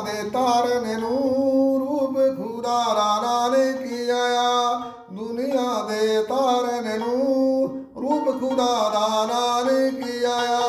ਦੇ ਤਾਰਨ ਨੂੰ ਰੂਪ ਖੁਦਾ ਰਾਣਾ ਨੇ ਕੀ ਦੁਨੀਆ ਦੇ ਤਾਰਨ ਨੂੰ ਰੂਪ ਖੁਦਾ ਰਾਣਾ ਨੇ ਕੀ ਆਇਆ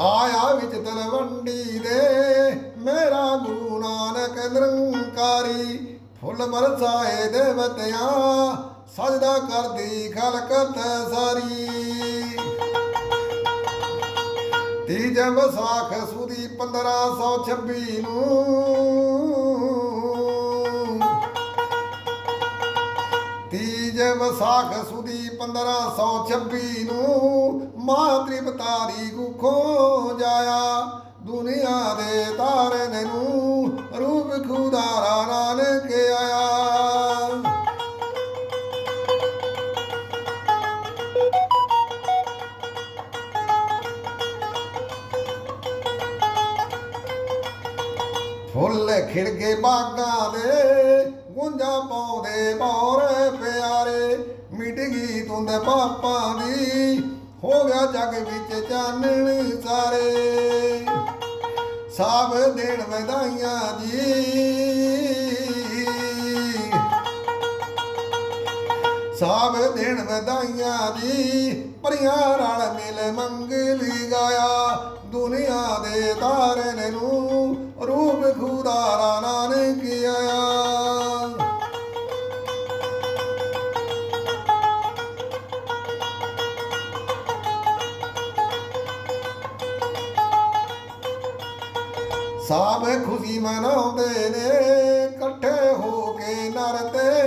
ਆਇਆ ਵਿੱਚ ਤਲਵੰਡੀ ਦੇ, ਮੇਰਾ ਗੁਰੂ ਨਾਨਕ ਨਿਰੰਕਾਰੀ ਫੁੱਲ ਬਰਸਾਏ ਦੇਵਤਿਆਂ, ਸਜਦਾ ਕਰਦੀ ਖਲਕਤ ਸਾਰੀ। ਤੀਜ ਵਿਸਾਖ ਸੁਦੀ 1526 ਨੂੰ। ਤੀਜ ਵਿਸਾਖ ਸੁਦੀ 1526 ਨੂੰ ਮਾਂ ਤ੍ਰਿਪਤਾਰੀ ਕੁਖੋਂ ਜਾਇਆ, ਦੁਨੀਆ ਦੇ ਤਾਰਨ ਨੂੰ ਫੁੱਲ ਖਿੜਗੇ ਬਾਗਾਂ ਦੇ, ਗੁੰਜਾ ਪਾਉਂਦੇ ਬੌਰ ਪਿਆਰੇ। ਮਿਟ ਗਈ ਤੁੰਦ ਪਾਪਾਂ ਦੀ, ਹੋ ਗਿਆ ਜਗ ਵਿੱਚ ਚਾਨਣ ਸਾਰੇ। ਸਭ ਦੇਣ ਵਧਾਈਆਂ ਜੀ। ਸਭ ਦੇਣ ਵਧਾਈਆਂ ਦੀ, ਭਰੀਆਂ ਰਲ ਮਿਲ ਮੰਗਲੀ ਗਾਇਆ ਦੁਨੀਆ ਦੇ ਤਾਰਨ ਨੂੰ ਰੂਪ ਖੁਦਾਰਾ ਨਾਨਕ ਆਇਆ। ਸਭ ਖੁਸ਼ੀ ਮਨਾਉਂਦੇ ਨੇ, ਇਕੱਠੇ ਹੋ ਕੇ ਨਰ ਤੇ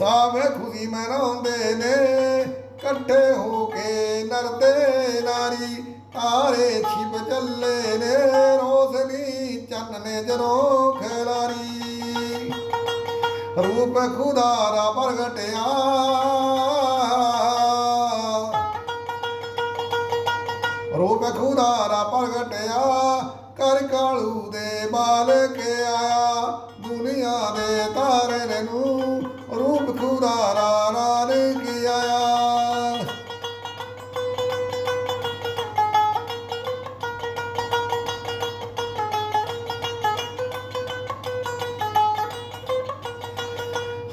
ਸਭ ਖੁਸ਼ੀ ਮਨਾਉਂਦੇ ਨੇ, ਇਕੱਠੇ ਹੋ ਕੇ ਨਰਦੇ ਨਾਰੀ ਤਾਰੇ ਛਿਪ ਚੱਲੇ ਨੇ, ਰੋਸ਼ਨੀ ਚੰਨ ਨੇ ਜਦੋਂ ਖਿਲਾਰੀ। ਰੂਪ ਖੁਦਾਰਾ ਪ੍ਰਗਟਿਆ। ਰੂਪ ਖੁਦਾਰਾ ਪ੍ਰਗਟਿਆ, ਕਰ ਕਾਲੂ ਦੇ ਬਾਲ ਕੇ ਆਇਆ ਦੁਨੀਆ ਦੇ ਤਾਰੇ ਨੂੰ ਰੂਪ ਖੁਦਾਰਾ ਨਾਨਕ ਆਇਆ।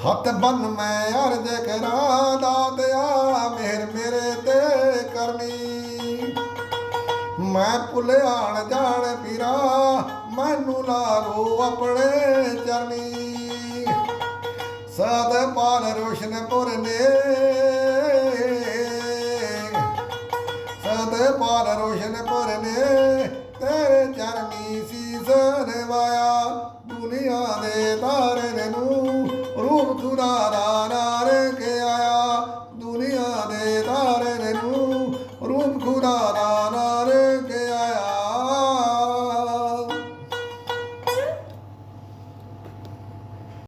ਹੱਥ ਬੰਨ ਮੈਂ ਅਰਜ ਕਰਾਂ ਦਾਤਿਆ ਮਿਹਰ ਮੇਰੇ ਤੇ ਕਰਨੀ। ਮੈਂ ਭੁੱਲਿਆਣ ਜਾਣ ਪੀਰਾ, ਮੈਨੂੰ ਲਾਗੋ ਆਪਣੇ ਚਰਨੀ। ਸਦ ਪਾਲ ਰੋਸ਼ਨਪੁਰ ਨੇ। ਸਦ ਪਾਲ ਰੋਸ਼ਨਪੁਰ ਨੇ। ਤੇਰੇ ਚਰਨੀ ਸੀਸ ਨਵਾਇਆ। ਦੁਨੀਆ ਦੇ ਤਾਰਨ ਨੂੰ ਰੂਪ ਖੁਦਾ